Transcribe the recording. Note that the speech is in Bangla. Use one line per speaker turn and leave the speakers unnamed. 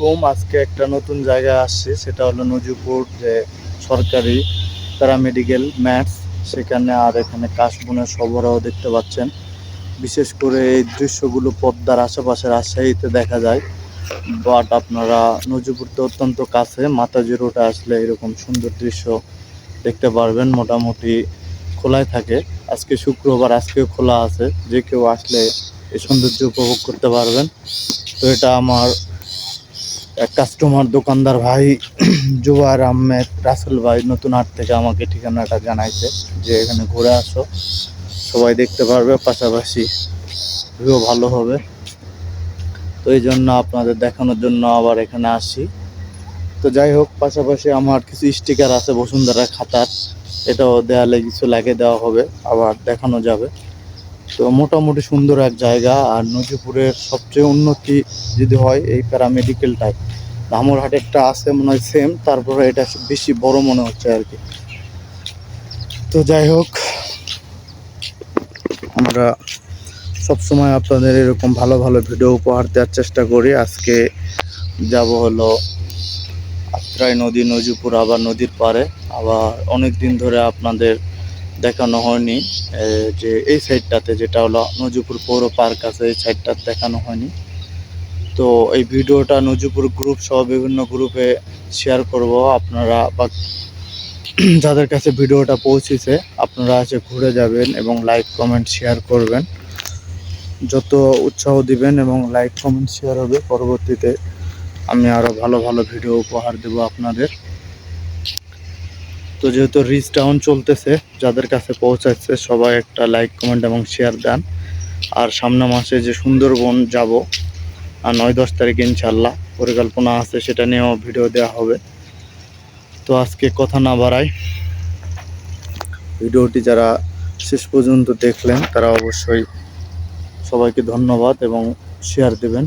আলাইকুম আজকে একটা নতুন জায়গায় আসছি, সেটা হলো নজিপুর যে সরকারি প্যারামেডিকেল ম্যাথস সেখানে আর এখানে কাশবনের সরবরাহ দেখতে পাচ্ছেন। বিশেষ করে এই দৃশ্যগুলো পদ্মার আশেপাশে রাজশাহীতে দেখা যায়। বাট আপনারা নজিপুরতে অত্যন্ত কাছে, মাতাজি রোডে আসলে এরকম সুন্দর দৃশ্য দেখতে পারবেন, মোটামুটি খোলাই থাকে। আজকে শুক্রবার, আজকেও খোলা আছে, যে কেউ আসলে এই সৌন্দর্য উপভোগ করতে পারবেন। তো এটা আমার কাস্টমার দোকানদার ভাই জুবার আহমেদ, রাসেল ভাই নতুন হাট থেকে আমাকে ঠিকানাটা জানাইছে যে এখানে ঘুরে আসো। সবাই দেখতে পারবে, পাশাপাশি ভিউ ভালো হবে। তো এই জন্য আপনাদের দেখানোর জন্য আবার এখানে আসি। তো যাই হোক, পাশাপাশি আমার কিছু স্টিকার আছে বসুন্ধরা খাতার। এটাও দেয়ালে কিছু লাগিয়ে দেওয়া হবে, আবার দেখানো যাবে। তো মোটামুটি সুন্দর এক জায়গা, আর নজিপুরের সবচেয়ে উন্নতি যদি হয় এই প্যারামেডিকেলটাই ধামরহাটেরটা আছে, মনে হয় সেম তারপরে এটা বেশি বড় মনে হচ্ছে আর কি। তো যাই হোক, আমরা সবসময় আপনাদের এরকম ভালো ভালো ভিডিও উপহার দেওয়ার চেষ্টা করি। আজকে যাব হলো আত্রাই নদী, নজিপুর, আবার নদীর পাড়ে। আবার অনেক দিন ধরে আপনাদের দেখানো হয়নি। যে এই সাইডটাতে যেটা হলো নজিপুর পৌর পার্ক আছে, এই সাইডটা দেখানো হয়নি। তো এই ভিডিওটা নজিপুর গ্রুপ সহ বিভিন্ন গ্রুপে শেয়ার করব। আপনারা বা যাদের কাছে ভিডিওটা পৌঁছেছে, আপনারা এসে ঘুরে যাবেন এবং লাইক কমেন্ট শেয়ার করবেন। যত উৎসাহ দিবেন এবং লাইক কমেন্ট শেয়ার হবে, পরবর্তীতে আমি আরও ভালো ভালো ভিডিও উপহার দেব আপনাদের। তো যেহেতু রিচ ডাউন চলতেছে, যাদের কাছে পৌঁছাচ্ছে, সবাই একটা লাইক কমেন্ট এবং শেয়ার দেন। আর সামনে মাসে যে সুন্দরবন যাব, আর নয় দশ তারিখ ইনশাল্লাহ পরিকল্পনা আছে, সেটা নিয়েও ভিডিও দেওয়া হবে। তো আজকে কথা না বাড়াই, ভিডিওটি যারা শেষ পর্যন্ত দেখলেন, তারা অবশ্যই সবাইকে ধন্যবাদ এবং শেয়ার দেবেন।